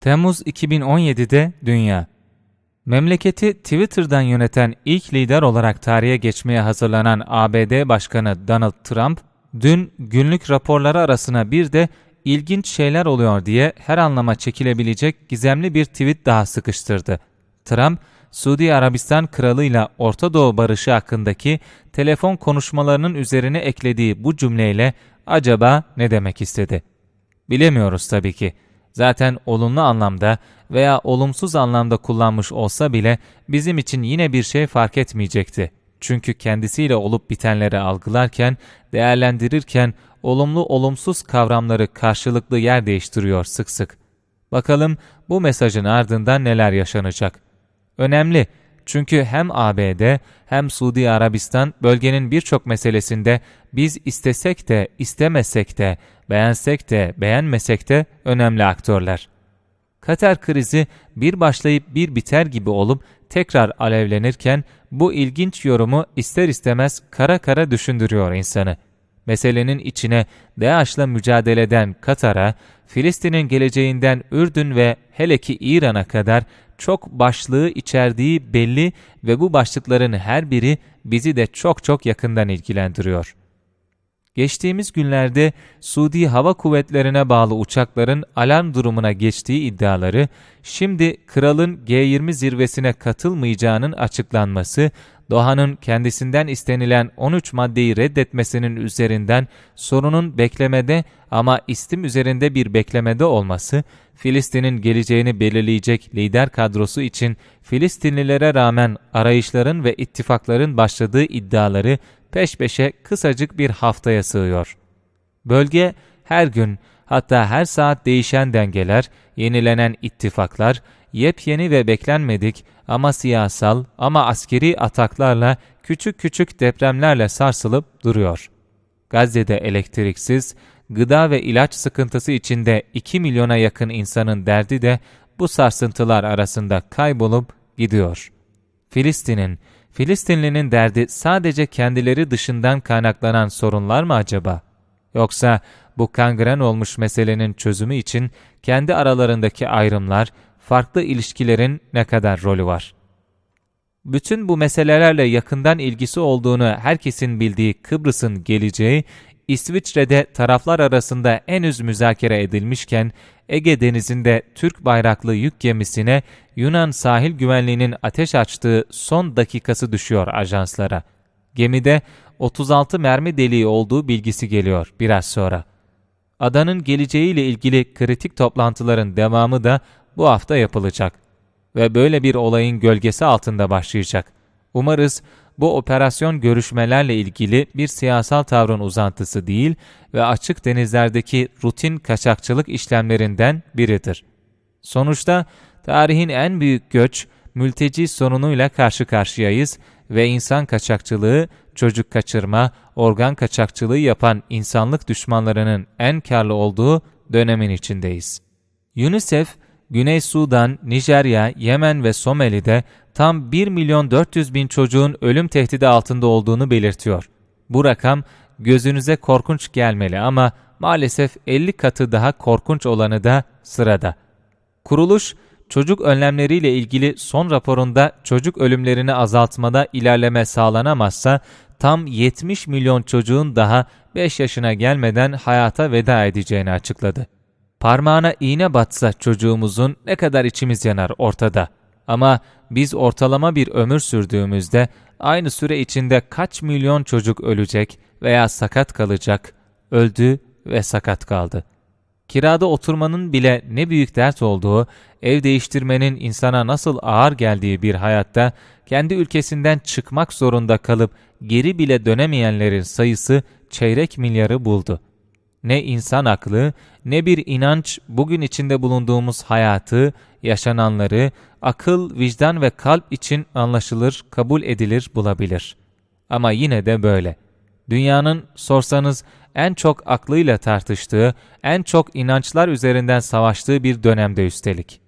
Temmuz 2017'de Dünya Memleketi Twitter'dan yöneten ilk lider olarak tarihe geçmeye hazırlanan ABD Başkanı Donald Trump, dün günlük raporları arasına bir de ilginç şeyler oluyor diye her anlama çekilebilecek gizemli bir tweet daha sıkıştırdı. Trump, Suudi Arabistan Kralı ile Orta Doğu barışı hakkındaki telefon konuşmalarının üzerine eklediği bu cümleyle acaba ne demek istedi? Bilemiyoruz tabii ki. Zaten olumlu anlamda veya olumsuz anlamda kullanmış olsa bile bizim için yine bir şey fark etmeyecekti. Çünkü kendisiyle olup bitenleri algılarken, değerlendirirken olumlu olumsuz kavramları karşılıklı yer değiştiriyor sık sık. Bakalım bu mesajın ardından neler yaşanacak? Önemli çünkü hem ABD hem Suudi Arabistan bölgenin birçok meselesinde biz istesek de istemesek de beğensek de beğenmesek de önemli aktörler. Katar krizi bir başlayıp bir biter gibi olup tekrar alevlenirken bu ilginç yorumu ister istemez kara kara düşündürüyor insanı. Meselenin içine DAEŞ'la mücadeleden Katar'a, Filistin'in geleceğinden Ürdün ve hele ki İran'a kadar çok başlığı içerdiği belli ve bu başlıkların her biri bizi de çok çok yakından ilgilendiriyor. Geçtiğimiz günlerde Suudi Hava Kuvvetlerine bağlı uçakların alarm durumuna geçtiği iddiaları, şimdi kralın G20 zirvesine katılmayacağının açıklanması, Doha'nın kendisinden istenilen 13 maddeyi reddetmesinin üzerinden sorunun beklemede ama istim üzerinde bir beklemede olması, Filistin'in geleceğini belirleyecek lider kadrosu için Filistinlilere rağmen arayışların ve ittifakların başladığı iddiaları peş peşe kısacık bir haftaya sığıyor. Bölge her gün hatta her saat değişen dengeler, yenilenen ittifaklar, yepyeni ve beklenmedik ama siyasal ama askeri ataklarla küçük küçük depremlerle sarsılıp duruyor. Gazze'de elektriksiz, gıda ve ilaç sıkıntısı içinde 2 milyona yakın insanın derdi de bu sarsıntılar arasında kaybolup gidiyor. Filistin'in, Filistinlinin derdi sadece kendileri dışından kaynaklanan sorunlar mı acaba? Yoksa bu kangren olmuş meselenin çözümü için kendi aralarındaki ayrımlar, farklı ilişkilerin ne kadar rolü var? Bütün bu meselelerle yakından ilgisi olduğunu herkesin bildiği Kıbrıs'ın geleceği, İsviçre'de taraflar arasında henüz müzakere edilmişken, Ege Denizi'nde Türk bayraklı yük gemisine Yunan sahil güvenliğinin ateş açtığı son dakikası düşüyor ajanslara. Gemide 36 mermi deliği olduğu bilgisi geliyor biraz sonra. Adanın geleceğiyle ilgili kritik toplantıların devamı da bu hafta yapılacak. Ve böyle bir olayın gölgesi altında başlayacak. Umarız bu operasyon görüşmelerle ilgili bir siyasal tavrın uzantısı değil ve açık denizlerdeki rutin kaçakçılık işlemlerinden biridir. Sonuçta tarihin en büyük göç, mülteci sorunuyla karşı karşıyayız ve insan kaçakçılığı, çocuk kaçırma, organ kaçakçılığı yapan insanlık düşmanlarının en karlı olduğu dönemin içindeyiz. UNICEF, Güney Sudan, Nijerya, Yemen ve Somali'de tam 1 milyon 400 bin çocuğun ölüm tehdidi altında olduğunu belirtiyor. Bu rakam gözünüze korkunç gelmeli ama maalesef 50 katı daha korkunç olanı da sırada. Kuruluş, çocuk önlemleriyle ilgili son raporunda çocuk ölümlerini azaltmada ilerleme sağlanamazsa tam 70 milyon çocuğun daha 5 yaşına gelmeden hayata veda edeceğini açıkladı. Parmağına iğne batsa çocuğumuzun ne kadar içimiz yanar ortada. Ama biz ortalama bir ömür sürdüğümüzde aynı süre içinde kaç milyon çocuk ölecek veya sakat kalacak, öldü ve sakat kaldı. Kirada oturmanın bile ne büyük dert olduğu, ev değiştirmenin insana nasıl ağır geldiği bir hayatta kendi ülkesinden çıkmak zorunda kalıp geri bile dönemeyenlerin sayısı çeyrek milyarı buldu. Ne insan aklı, ne bir inanç bugün içinde bulunduğumuz hayatı, yaşananları, akıl, vicdan ve kalp için anlaşılır, kabul edilir, bulabilir. Ama yine de böyle. Dünyanın sorsanız en çok aklıyla tartıştığı, en çok inançlar üzerinden savaştığı bir dönemde üstelik.